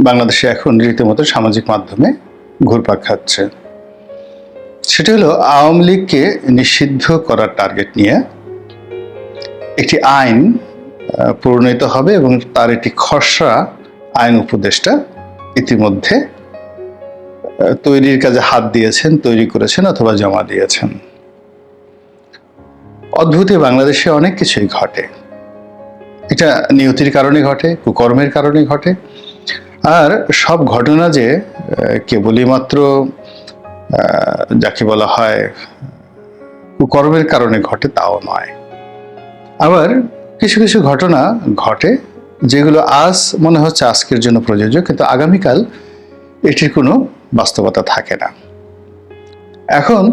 বাংলাদেশে এখন রীতিমতো সামাজিক মাধ্যমে ঘুরপাক খাচ্ছে। সেটা হলো, আওয়ামী লীগকে নিষিদ্ধ করার টার্গেট নিয়ে একটি আইন প্রণীত হবে এবং তার একটি খসড়া আইন উপদেষ্টা ইতিমধ্যে তৈরির কাজে হাত দিয়েছেন, তৈরি করেছেন অথবা জমা দিয়েছেন। অদ্ভুত বাংলাদেশে অনেক কিছুই ঘটে। এটা নিয়তির কারণে ঘটে, কুকর্মের কারণে ঘটে আর সব ঘটনা যে কেবলই মাত্র যাকে বলা হয়, কুকর্মের কারণে ঘটে তাও নয়। আবার কিছু কিছু ঘটনা ঘটে যেগুলো আজ মনে হচ্ছে আজকের জন্য প্রযোজ্য, কিন্তু আগামীকাল এটির কোনো বাস্তবতা থাকে না। এখন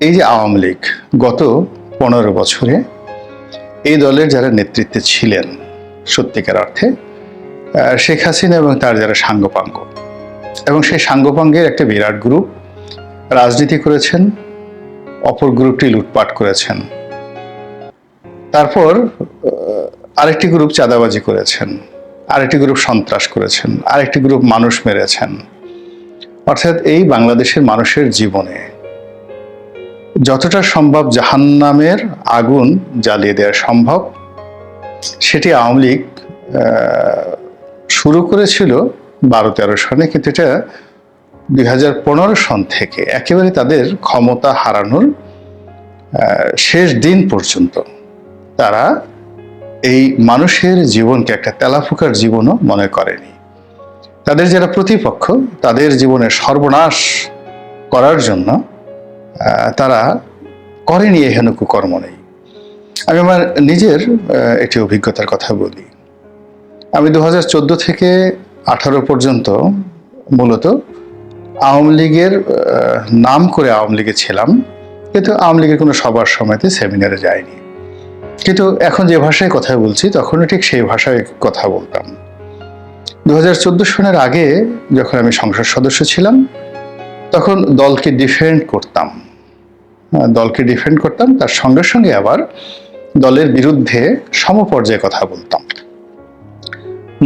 এই যে আওয়ামী লীগ, গত পনেরো বছরে এই দলের যারা নেতৃত্বে ছিলেন সত্যিকার অর্থে শেখ হাসিনা এবং তার যারা সাঙ্গপাঙ্গ। এবং সেই সাঙ্গপাঙ্গের একটা বিরাট গ্রুপ রাজনীতি করেছেন, অপর গ্রুপটি লুটপাট করেছেন। তারপর আরেকটি গ্রুপ চাঁদাবাজি করেছেন, আরেকটি গ্রুপ সন্ত্রাস করেছেন, আরেকটি গ্রুপ মানুষ মেরেছেন। অর্থাৎ এই বাংলাদেশের মানুষের জীবনে যতটা সম্ভব জাহান্নামের আগুন জ্বালিয়ে দেওয়া সম্ভব। সেটি আওয়ামী লীগ শুরু করেছিল বারো তেরো সনে, কিন্তু এটা দুই হাজার পনেরো সন থেকে। একেবারে তাদের ক্ষমতা হারানোর শেষ দিন পর্যন্ত তারা এই মানুষের জীবনকে একটা তেলাফুকার জীবনও মনে করেনি। তাদের যারা প্রতিপক্ষ, তাদের জীবনের সর্বনাশ করার জন্য তারা করেনি এহেন কুকর্ম নেই। আমি আমার নিজের একটি অভিজ্ঞতার কথা বলি। আমি দু চোদ্দ থেকে আঠারো পর্যন্ত মূলত আওয়ামী লীগের নাম করে আওয়ামী লীগে ছিলাম, কিন্তু আওয়ামী লীগের কোনো সবার সময়তে সেমিনারে যায়নি কিন্তু এখন যে ভাষায় কথা বলছি, তখনও ঠিক সেই ভাষায় কথা বলতাম। দু হাজার চোদ্দ সনের আগে যখন আমি সংসদ সদস্য ছিলাম, তখন দলকে ডিফেন্ড করতাম। দলকে ডিফেন্ড করতাম, তার সঙ্গে সঙ্গে আবার দলের বিরুদ্ধে সমপর্যায়ে কথা বলতাম।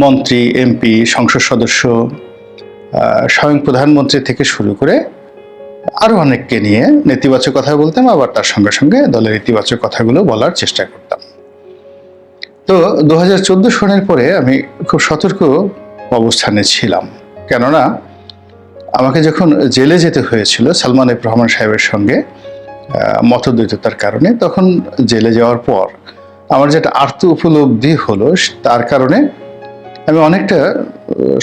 মন্ত্রী এমপি সংসদ সদস্য স্বয়ং প্রধানমন্ত্রী থেকে শুরু করে আরও অনেককে নিয়ে নেতিবাচক কথা বলতাম, আবার তার সঙ্গে সঙ্গে দলের ইতিবাচক কথাগুলো বলার চেষ্টা করতাম। তো দু হাজার চোদ্দ সনের পরে আমি খুব সতর্ক অবস্থানে ছিলাম। কেননা আমাকে যখন জেলে যেতে হয়েছিল সালমান এফ রহমান সাহেবের সঙ্গে মতদ্বৈততার কারণে, তখন জেলে যাওয়ার পর আমার যেটা আর্ত উপলব্ধি হলো, তার কারণে আমি অনেকটা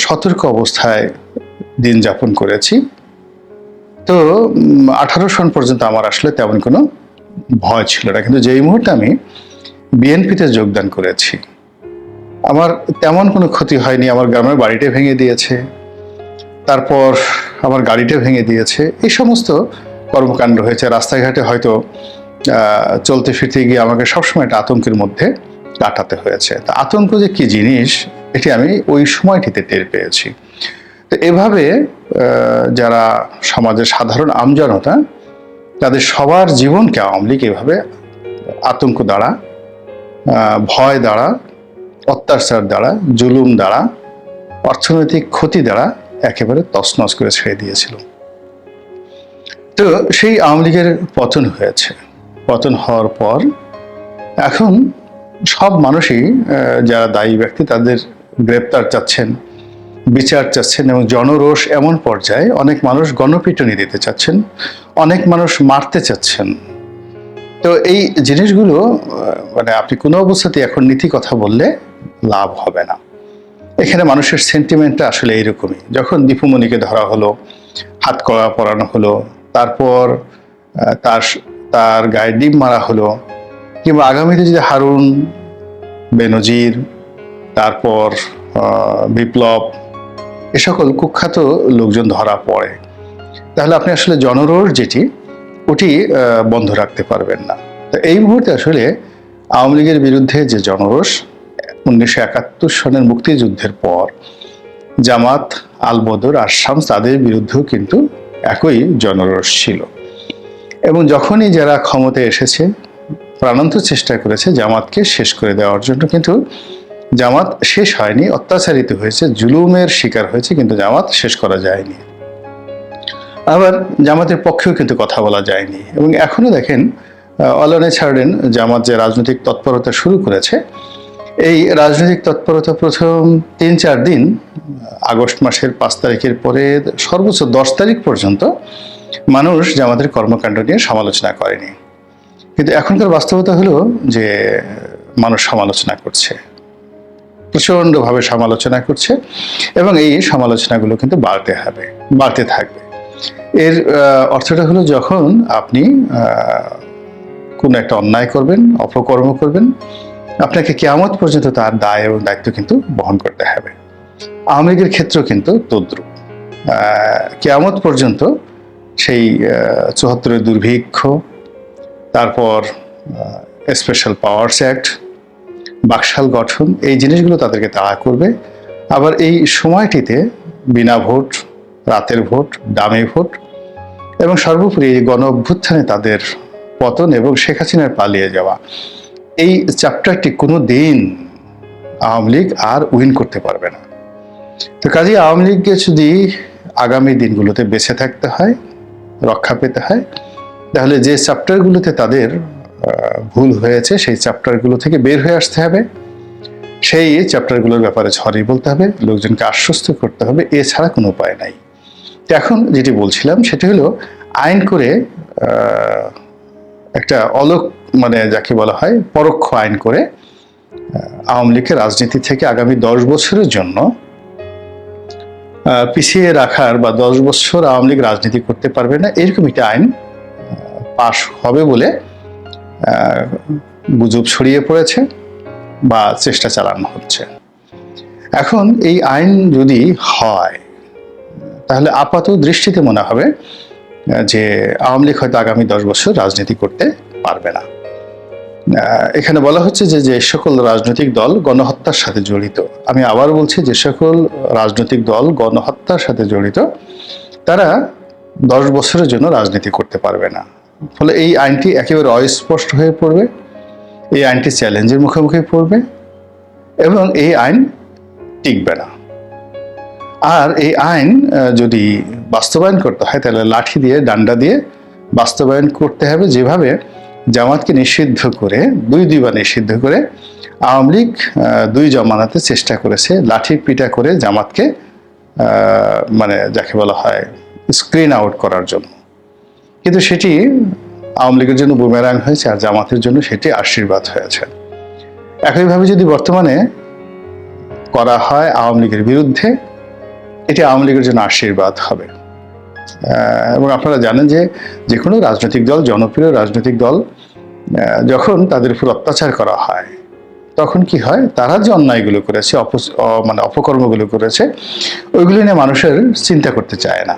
সতর্ক অবস্থায় দিন যাপন করেছি। তো আঠারো সন পর্যন্ত আমার আসলে তেমন কোনো ভয় ছিল না। কিন্তু যেই মুহূর্তে আমি বিএনপিতে যোগদান করেছি, আমার তেমন কোনো ক্ষতি হয়নি। আমার গ্রামের বাড়িটা ভেঙে দিয়েছে, তারপর আমার গাড়িটা ভেঙে দিয়েছে। এই সমস্ত কর্মকাণ্ড হয়েছে। রাস্তাঘাটে হয়তো চলতে ফিরতে গিয়ে আমাকে সবসময় একটা আতঙ্কের মধ্যে কাটাতে হয়েছে। তা আতঙ্ক যে কি জিনিস এটি আমি ওই সময়টিতে টের পেয়েছি। তো এভাবে যারা সমাজের সাধারণ আমজনতা, তাদের সবার জীবনকে আওয়ামী লীগ এভাবে আতঙ্ক দ্বারা ভয় দ্বারা, অত্যাচার দ্বারা, জুলুম দ্বারা, অর্থনৈতিক ক্ষতি দ্বারা একেবারে তছনছ করে ছেড়ে দিয়েছিল। তো সেই আওয়ামী লীগের পতন হয়েছে। পতন হওয়ার পর এখন সব মানুষই যারা দায়ী ব্যক্তি, তাদের গ্রেপ্তার চাচ্ছেন, বিচার চাচ্ছেন এবং জনরোষ এমন পর্যায়ে অনেক মানুষ গণপিটনি দিতে চাচ্ছেন, অনেক মানুষ মারতে চাচ্ছেন। তো এই জিনিসগুলো মানে আপনি কোনো অবস্থাতে এখন নীতি কথা বললে লাভ হবে না। এখানে মানুষের সেন্টিমেন্টটা আসলে এইরকমই। যখন দীপুমণিকে ধরা হলো, হাত কড়া পরানো হলো, তারপর তার তার গায়ে ডিম মারা হলো, কিংবা আগামীতে যদি হারুন, বেনজির তারপর বিপ্লব, এ সকল কুখ্যাত লোকজন ধরা পড়ে। তাহলে আপনি আসলে জনরোষ যেটি, ওটি বন্ধ রাখতে পারবেন না। তো এই মুহূর্তে আসলে আওয়ামী লীগের বিরুদ্ধে যে জনরোষ, উনিশশো একাত্তর সনের মুক্তিযুদ্ধের পর, জামাত, আলবদর আর শামস তাদের বিরুদ্ধেও কিন্তু একই জনরোষ ছিল। এবং যখনই যারা ক্ষমতায় এসেছে, প্রাণান্ত চেষ্টা করেছে জামাতকে শেষ করে দেওয়ার জন্য কিন্তু জামাত শেষ হয়নি, অত্যাচারিত হয়েছে, জুলুমের শিকার হয়েছে, কিন্তু জামাত শেষ করা যায়নি। আবার জামাতের পক্ষেও কিন্তু কথা বলা যায়নি। এবং এখনও দেখেন অলানে ছাড়েন জামাত যে রাজনৈতিক তৎপরতা শুরু করেছে। এই রাজনৈতিক তৎপরতা প্রথম তিন চার দিন, আগস্ট মাসের পাঁচ তারিখের পরে সর্বোচ্চ দশ তারিখ পর্যন্ত মানুষ জামাতের কর্মকাণ্ড নিয়ে সমালোচনা করেনি। কিন্তু এখনকার বাস্তবতা হলো যে মানুষ সমালোচনা করছে। প্রচণ্ডভাবে সমালোচনা করছে এবং এই সমালোচনাগুলো কিন্তু বাড়তে হবে বাড়তে থাকবে। এর অর্থটা হলো যখন আপনি কোনো একটা অন্যায় করবেন অপকর্ম করবেন আপনাকে কেয়ামত পর্যন্ত তার দায় এবং দায়িত্ব কিন্তু বহন করতে হবে। আওয়ামী লীগের ক্ষেত্রেও কিন্তু তদ্রুপ। আহ, কেয়ামত পর্যন্ত সেই চুয়াত্তরের দুর্ভিক্ষ তারপর স্পেশাল পাওয়ার্স অ্যাক্ট বাকশাল গঠন, এই জিনিসগুলো তাদেরকে তাড়া করবে। আবার এই সময়টিতে বিনা ভোট, রাতের ভোট দামি ভোট এবং সর্বোপরি গণ অভ্যুত্থানে তাদের পতন এবং শেখ হাসিনার পালিয়ে যাওয়া। এই চ্যাপ্টারটি কোনো দিন আওয়ামী লীগ আর উইন করতে পারবে না। তো কাজে আওয়ামী লীগকে যদি আগামী দিনগুলোতে বেঁচে থাকতে হয়, রক্ষা পেতে হয়, তাহলে যে চ্যাপ্টারগুলোতে তাদের ভুল হয়েছে, সেই চ্যাপ্টারগুলো থেকে বের হয়ে আসতে হবে। সেই চ্যাপ্টারগুলোর ব্যাপারে ছড়িয়ে বলতে হবে, লোকজনকে আশ্বস্ত করতে হবে, এছাড়া কোনো উপায় নাই। এখন যেটি বলছিলাম, সেটি হলো আইন করে একটা অলোক মানে যাকে বলা হয় পরোক্ষ আইন করে আওয়ামী লীগকে রাজনীতি থেকে আগামী দশ বছরের জন্য পিছিয়ে রাখার বা দশ বছর আওয়ামী লীগ রাজনীতি করতে পারবে না, এরকম একটা আইন পাশ হবে বলে গুজব ছড়িয়ে পড়েছে বা চেষ্টা চালানো হচ্ছে। এখন এই আইন যদি হয়, তাহলে আপাত দৃষ্টিতে মনে হবে যে আওয়ামী লীগ হয়তো আগামী দশ বছর রাজনীতি করতে পারবে না। এখানে বলা হচ্ছে যে যে সকল রাজনৈতিক দল গণহত্যার সাথে জড়িত, আমি আবার বলছি যে সকল রাজনৈতিক দল গণহত্যার সাথে জড়িত, তারা দশ বছরের জন্য রাজনীতি করতে পারবে না। ফলে এই আইনটি একেবারে অস্পষ্ট হয়ে পড়বে, এই আইনটি চ্যালেঞ্জের মুখোমুখি পড়বে এবং এই আইন টিকবে না। আর এই আইন যদি বাস্তবায়ন করতে হয়, তাহলে লাঠি দিয়ে, ডান্ডা দিয়ে বাস্তবায়ন করতে হবে যেভাবে জামাতকে নিষিদ্ধ করে, দুই দুইবার নিষিদ্ধ করে আওয়ামী লীগ দুই জমানাতে চেষ্টা করেছে লাঠি পিটা করে জামাতকে মানে যাকে বলা হয় স্ক্রিন আউট করার জন্য। কিন্তু সেটি আওয়ামী লীগের জন্য বুমেরাং হয়েছে আর জামাতের জন্য সেটি আশীর্বাদ হয়েছে। একইভাবে যদি বর্তমানে করা হয় আওয়ামী লীগের বিরুদ্ধে, এটি আওয়ামী লীগের জন্য আশীর্বাদ হবে। এবং আপনারা জানেন যে যে কোনো রাজনৈতিক দল, জনপ্রিয় রাজনৈতিক দল যখন তাদের উপর অত্যাচার করা হয়, তখন কি হয়? তারা যে অন্যায়গুলো করেছে অপ- মানে অপকর্মগুলো করেছে, ওইগুলো নিয়ে মানুষের চিন্তা করতে চায় না।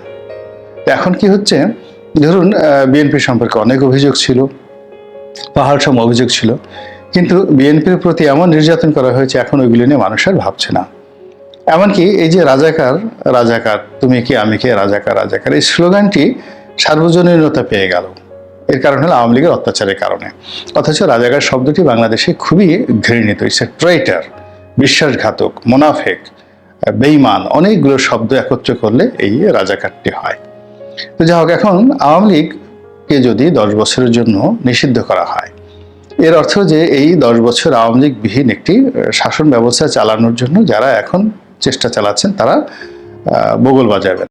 এখন কি হচ্ছে? ধরুন বিএনপি সম্পর্কে অনেক অভিযোগ ছিল পাহাড় সম অভিযোগ ছিল, কিন্তু বিএনপির প্রতি এমন নির্যাতন করা হয়েছে, এখন ওইগুলি নিয়ে মানুষ আর ভাবছে না। এমনকি এই যে রাজাকার রাজাকার, তুমি কি, আমি কে, রাজাকার রাজাকার, এই স্লোগানটি সার্বজনীনতা পেয়ে গেল। এর কারণ হলো আওয়ামী লীগের অত্যাচারের কারণে। অথচ রাজাকার শব্দটি বাংলাদেশে খুবই ঘৃণিত। ইটস ট্রেটার বিশ্বাসঘাতক, মোনাফেক বেইমান অনেকগুলো শব্দ একত্র করলে এই রাজাকারটি হয়। তো যাই হোক, এখন আওয়ামী লীগকে যদি দশ বছরের জন্য নিষিদ্ধ করা হয়, এর অর্থ যে এই দশ বছর আওয়ামী লীগ বিহীন একটি শাসন ব্যবস্থা চালানোর জন্য যারা এখন চেষ্টা চালাচ্ছেন, তারা বগল বাজাবেন।